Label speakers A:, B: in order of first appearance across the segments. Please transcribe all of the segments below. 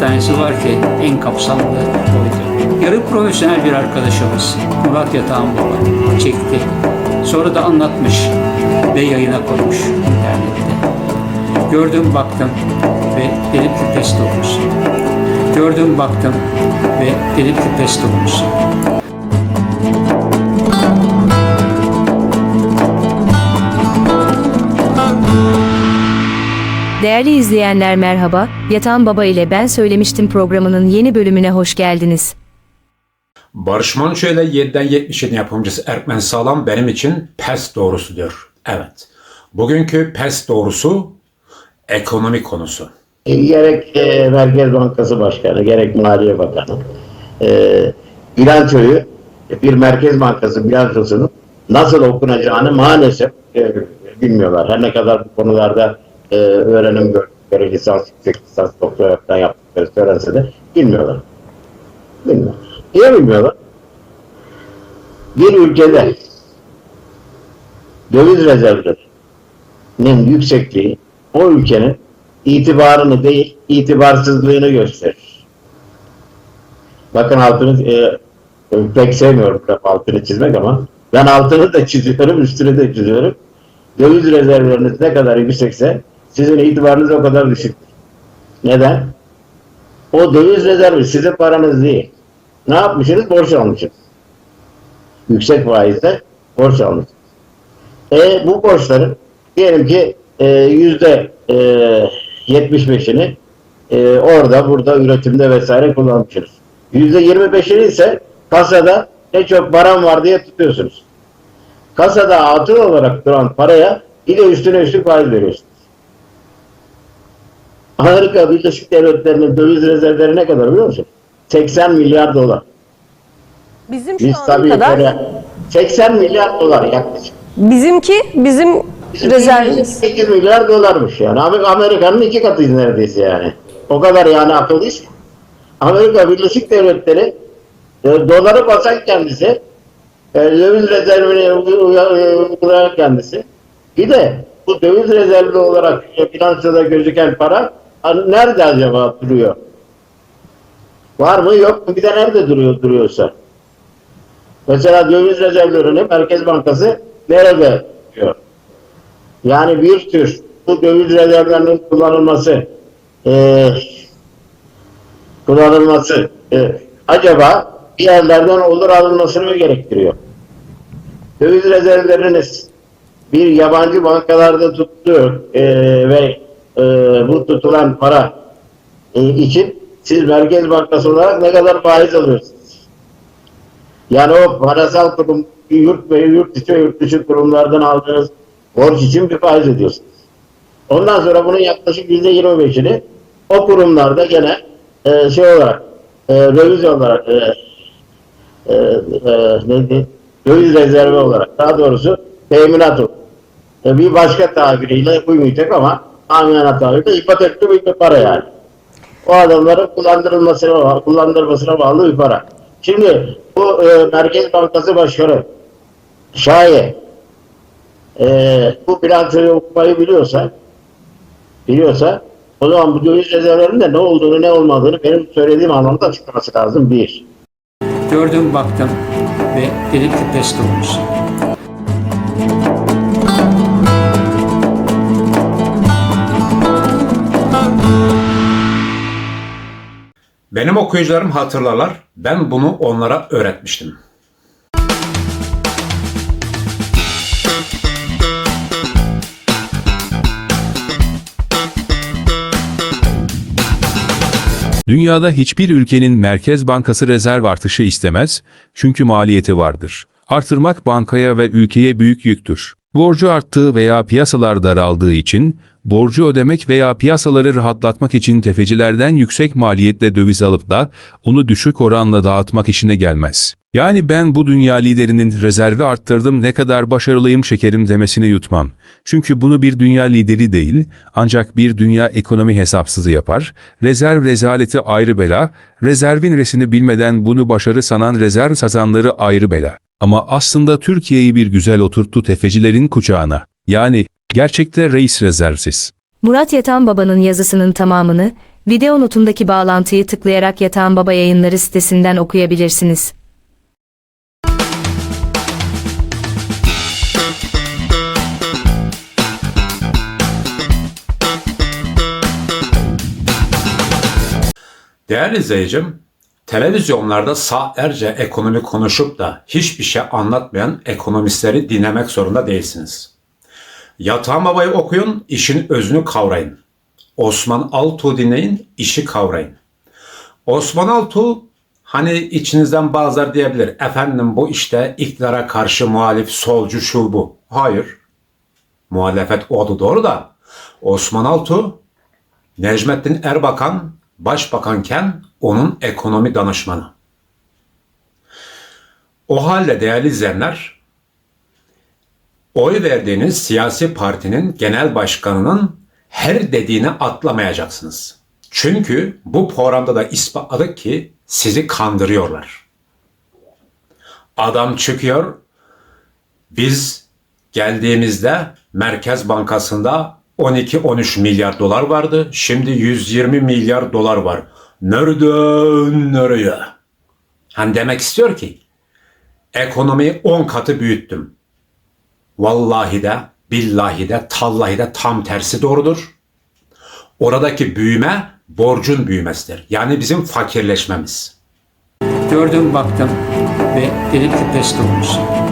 A: tanesi var ki en kapsamlı oydu. Yarı profesyonel bir arkadaşımız Murat Yatağan Baba çekti. Sonra da anlatmış ve yayına koymuş internette. Gördüm baktım ve dedim ki pes olmuşsun. Gördüm baktım ve dedim ki pes
B: Değerli izleyenler merhaba, Yatan Baba ile Ben Söylemiştim programının yeni bölümüne hoş geldiniz.
C: Barış Manço ile 7'den 70'in yapımcısı Erkmen Sağlam benim için pes doğrusu diyor. Evet. Bugünkü pes doğrusu ekonomi konusu.
D: gerek e, Merkez Bankası Başkanı, gerek Maliye Bakanı e, bilançoyu, bir Merkez Bankası bilançosunun nasıl okunacağını maalesef e, bilmiyorlar. Her ne kadar bu konularda e, öğrenim gördükleri lisans, yüksek lisans, doktora falan yaptıkları söylense de bilmiyorlar. Bilmiyorlar. Niye bilmiyorlar? Bir ülkede döviz rezervlerinin yüksekliği o ülkenin itibarını değil, itibarsızlığını gösterir. Bakın altını e, pek sevmiyorum altını çizmek ama ben altını da çiziyorum, üstünü de çiziyorum. Döviz rezervleriniz ne kadar yüksekse sizin itibarınız o kadar düşüktür. Neden? O döviz rezervi sizin paranız değil. Ne yapmışsınız? Borç almışsınız. Yüksek faizle borç almışsınız. E, bu borçların diyelim ki e, yüzde e, 75'ini e, orada burada üretimde vesaire kullanmışsınız. Yüzde 25'ini ise kasada ne çok param var diye tutuyorsunuz. Kasada atıl olarak duran paraya bir de üstüne üstlük faiz veriyorsunuz. Amerika Birleşik Devletleri'nin döviz rezervleri ne kadar biliyor musun? 80 milyar dolar.
E: Bizim şu
D: Biz
E: ana
D: tabii
E: kadar
D: böyle 80 milyar dolar yaklaşık.
E: bizimki bizim rezervimiz.
D: 8 milyar dolarmış yani. Amer- Amerika'nın iki katıydı neredeyse yani. O kadar yani akıllıyız. ki. Amerika Birleşik Devletleri e, doları basan kendisi, e, döviz rezervini uygulayan kendisi. Bir de bu döviz rezervi olarak e, bilançoda gözüken para nerede acaba duruyor? Var mı yok mu? Bir de nerede duruyor duruyorsa? Mesela döviz rezervlerini Merkez Bankası nerede diyor? Yani bir tür bu döviz rezervlerinin kullanılması e, kullanılması e, acaba bir yerlerden olur alınmasını gerektiriyor? Döviz rezervleriniz bir yabancı bankalarda tuttuğu e, ve e, bu tutulan para e, için siz Merkez Bankası olarak ne kadar faiz alıyorsunuz? Yani o parasal kurum, yurt ve yurt içi yurt dışı kurumlardan aldığınız borç için bir faiz ödüyorsunuz. Ondan sonra bunun yaklaşık yüzde yirmi beşini o kurumlarda gene e, şey olarak e, döviz olarak e, e, e, neydi? döviz rezervi olarak daha doğrusu teminat olarak. E, bir başka tabiriyle uymayacak ama teminat tabiriyle ipotekli bir para yani. O adamların kullandırılmasına, bağlı- kullandırmasına bağlı bir para. Şimdi bu e, Merkez Bankası Başkanı şayet e, bu bilançoyu okumayı biliyorsa biliyorsa o zaman bu döviz rezervlerinin de ne olduğunu ne olmadığını benim söylediğim anlamda açıklaması lazım bir.
A: Gördüm baktım ve dedim ki pes olmuşsun.
C: Benim okuyucularım hatırlarlar. Ben bunu onlara öğretmiştim.
F: Dünyada hiçbir ülkenin merkez bankası rezerv artışı istemez çünkü maliyeti vardır. Artırmak bankaya ve ülkeye büyük yüktür. Borcu arttığı veya piyasalar daraldığı için borcu ödemek veya piyasaları rahatlatmak için tefecilerden yüksek maliyetle döviz alıp da onu düşük oranla dağıtmak işine gelmez. Yani ben bu dünya liderinin rezervi arttırdım ne kadar başarılıyım şekerim demesini yutmam. Çünkü bunu bir dünya lideri değil ancak bir dünya ekonomi hesapsızı yapar. Rezerv rezaleti ayrı bela, rezervin resini bilmeden bunu başarı sanan rezerv sazanları ayrı bela. Ama aslında Türkiye'yi bir güzel oturttu tefecilerin kucağına. Yani gerçekte reis rezervsiz.
B: Murat Yatan Baba'nın yazısının tamamını Video notundaki bağlantıyı tıklayarak Yatağan Baba yayınları sitesinden okuyabilirsiniz.
C: Değerli izleyicim, televizyonlarda saatlerce ekonomi konuşup da hiçbir şey anlatmayan ekonomistleri dinlemek zorunda değilsiniz. Yatağan Baba'yı okuyun, işin özünü kavrayın. Osman Altuğ dinleyin, işi kavrayın. Osman Altuğ hani içinizden bazıları diyebilir. Efendim bu işte iktidara karşı muhalif, solcu, şu bu. Hayır. Muhalefet oldu doğru da Osman Altuğ Necmettin Erbakan başbakanken onun ekonomi danışmanı. O halde değerli izleyenler, oy verdiğiniz siyasi partinin genel başkanının her dediğini atlamayacaksınız. Çünkü bu programda da ispatladık ki sizi kandırıyorlar. Adam çıkıyor, biz geldiğimizde Merkez Bankası'nda 12-13 milyar dolar vardı. Şimdi 120 milyar dolar var. Nereden nereye? Hani demek istiyor ki ekonomiyi 10 katı büyüttüm. Vallahi de, billahi de, tallahi de tam tersi doğrudur. Oradaki büyüme borcun büyümesidir. Yani bizim fakirleşmemiz.
A: Gördüm baktım ve dedim ki pes doğrusu.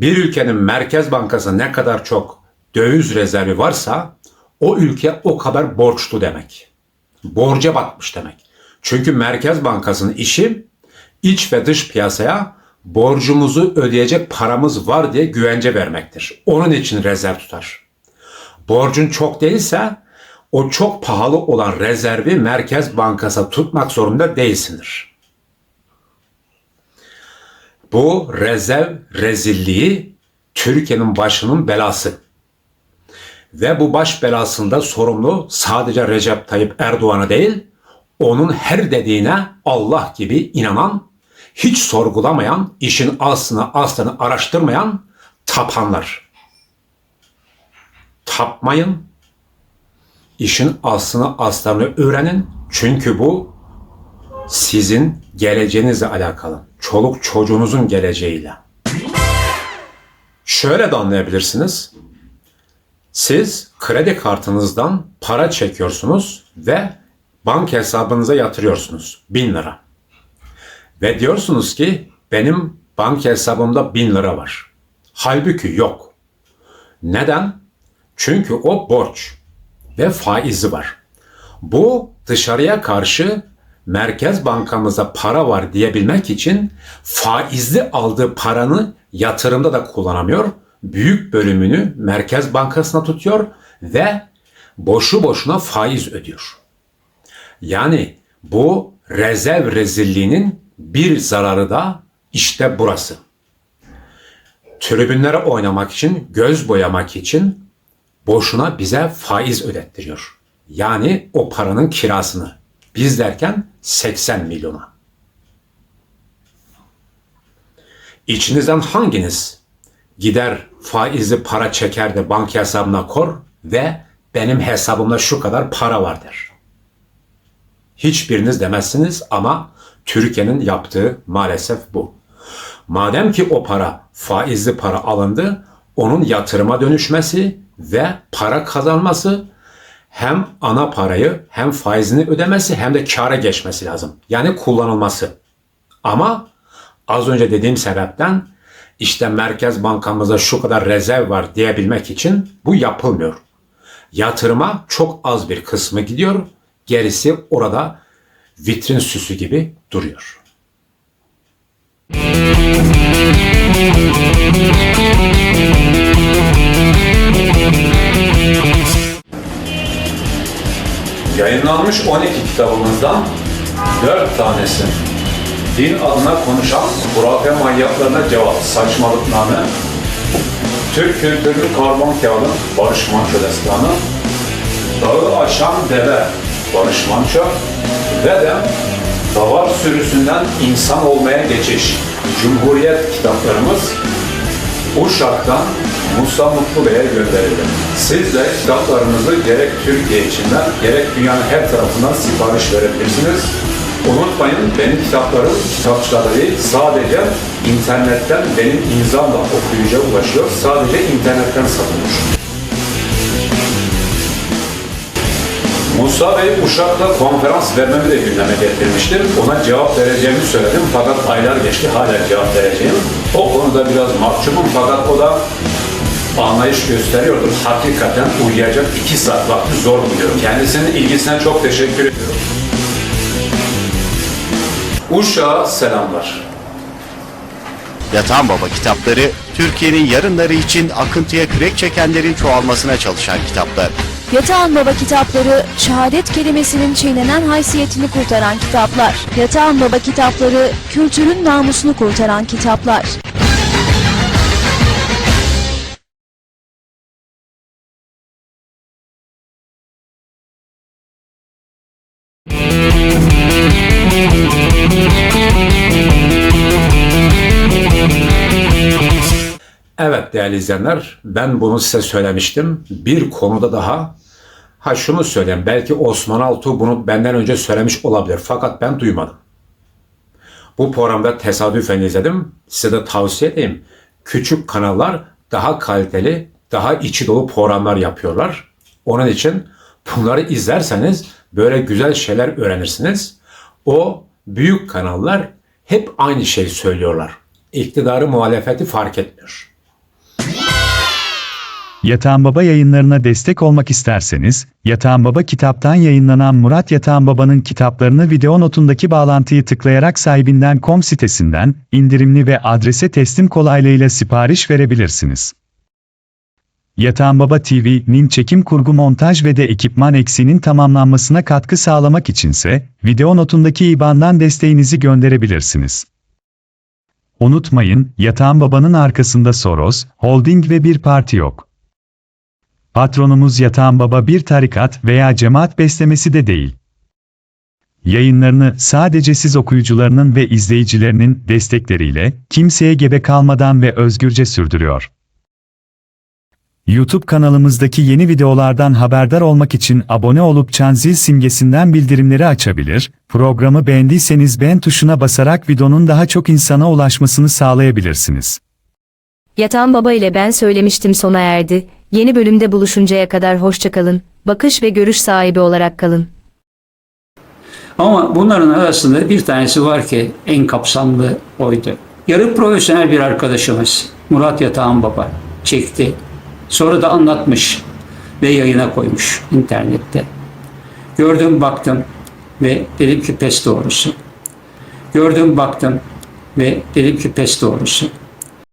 C: Bir ülkenin merkez bankası ne kadar çok döviz rezervi varsa o ülke o kadar borçlu demek. Borca batmış demek. Çünkü merkez bankasının işi iç ve dış piyasaya borcumuzu ödeyecek paramız var diye güvence vermektir. Onun için rezerv tutar. Borcun çok değilse o çok pahalı olan rezervi merkez bankası tutmak zorunda değilsindir. Bu rezerv rezilliği Türkiye'nin başının belası. Ve bu baş belasında sorumlu sadece Recep Tayyip Erdoğan'a değil, onun her dediğine Allah gibi inanan, hiç sorgulamayan, işin aslını aslını araştırmayan tapanlar. Tapmayın, işin aslını aslarını öğrenin. Çünkü bu sizin geleceğinizle alakalı. Çoluk çocuğunuzun geleceğiyle. Şöyle de anlayabilirsiniz. Siz kredi kartınızdan para çekiyorsunuz ve banka hesabınıza yatırıyorsunuz. Bin lira. Ve diyorsunuz ki benim banka hesabımda bin lira var. Halbuki yok. Neden? Çünkü o borç ve faizi var. Bu dışarıya karşı Merkez Bankamıza para var diyebilmek için faizli aldığı paranı yatırımda da kullanamıyor. Büyük bölümünü Merkez Bankası'na tutuyor ve boşu boşuna faiz ödüyor. Yani bu rezerv rezilliğinin bir zararı da işte burası. Tribünlere oynamak için, göz boyamak için boşuna bize faiz ödettiriyor. Yani o paranın kirasını. Biz derken 80 milyona. İçinizden hanginiz gider faizli para çeker de banka hesabına kor ve benim hesabımda şu kadar para var der. Hiçbiriniz demezsiniz ama Türkiye'nin yaptığı maalesef bu. Madem ki o para faizli para alındı, onun yatırıma dönüşmesi ve para kazanması hem ana parayı hem faizini ödemesi hem de kâra geçmesi lazım. Yani kullanılması. Ama az önce dediğim sebepten işte Merkez Bankamızda şu kadar rezerv var diyebilmek için bu yapılmıyor. Yatırıma çok az bir kısmı gidiyor. Gerisi orada vitrin süsü gibi duruyor. Yayınlanmış 12 kitabımızdan 4 tanesi. Din adına konuşan hurafe manyaklarına cevap saçmalıkname, Türk kültürünün karbon kağıdı Barış Manço destanı, Dağı aşan deve Barış Manço. Ve de davar sürüsünden insan olmaya geçiş Cumhuriyet kitaplarımız. Uşak'tan Musa Mutlu Bey'e gönderildi. Siz de kitaplarınızı gerek Türkiye içinden gerek dünyanın her tarafından sipariş verebilirsiniz. Unutmayın benim kitaplarım kitapçılarda değil sadece internetten benim imzamla okuyucuya ulaşıyor. Sadece internetten satılmış. Musa Bey Uşak'ta konferans vermemi de gündeme getirmiştir. Ona cevap vereceğimi söyledim fakat aylar geçti hala cevap vereceğim. O konuda biraz mahcubum fakat o da anlayış gösteriyordur. Hakikaten uyuyacak iki saat vakti zor buluyorum. Kendisinin ilgisine çok teşekkür ediyorum. Uşak'a selamlar.
G: Yatan Baba kitapları, Türkiye'nin yarınları için akıntıya kürek çekenlerin çoğalmasına çalışan kitaplar.
H: Yatağan Baba kitapları, şehadet kelimesinin çiğnenen haysiyetini kurtaran kitaplar. Yatağan Baba kitapları, kültürün namusunu kurtaran kitaplar.
C: Evet değerli izleyenler, ben bunu size söylemiştim. Bir konuda daha, ha şunu söyleyeyim, belki Osman Altuğ bunu benden önce söylemiş olabilir fakat ben duymadım. Bu programda tesadüfen izledim, size de tavsiye edeyim. Küçük kanallar daha kaliteli, daha içi dolu programlar yapıyorlar. Onun için bunları izlerseniz böyle güzel şeyler öğrenirsiniz. O büyük kanallar hep aynı şeyi söylüyorlar. İktidarı muhalefeti fark etmiyor.
I: Yatağan Baba yayınlarına destek olmak isterseniz, Yatağan Baba kitaptan yayınlanan Murat Yatağan Baba'nın kitaplarını video notundaki bağlantıyı tıklayarak sahibinden.com sitesinden indirimli ve adrese teslim kolaylığıyla sipariş verebilirsiniz. Yatağan Baba TV'nin çekim kurgu montaj ve de ekipman eksiğinin tamamlanmasına katkı sağlamak içinse, video notundaki IBAN'dan desteğinizi gönderebilirsiniz. Unutmayın, Yatağan Baba'nın arkasında Soros, Holding ve bir parti yok. Patronumuz Yatağan Baba bir tarikat veya cemaat beslemesi de değil. Yayınlarını sadece siz okuyucularının ve izleyicilerinin destekleriyle kimseye gebe kalmadan ve özgürce sürdürüyor. YouTube kanalımızdaki yeni videolardan haberdar olmak için abone olup çan zil simgesinden bildirimleri açabilir, programı beğendiyseniz beğen tuşuna basarak videonun daha çok insana ulaşmasını sağlayabilirsiniz.
B: Yatan Baba ile ben söylemiştim sona erdi. Yeni bölümde buluşuncaya kadar hoşçakalın. Bakış ve görüş sahibi olarak kalın.
A: Ama bunların arasında bir tanesi var ki en kapsamlı oydu. Yarı profesyonel bir arkadaşımız Murat Yatağan Baba çekti. Sonra da anlatmış ve yayına koymuş internette. Gördüm baktım ve dedim ki pes doğrusu. Gördüm baktım ve dedim ki pes doğrusu.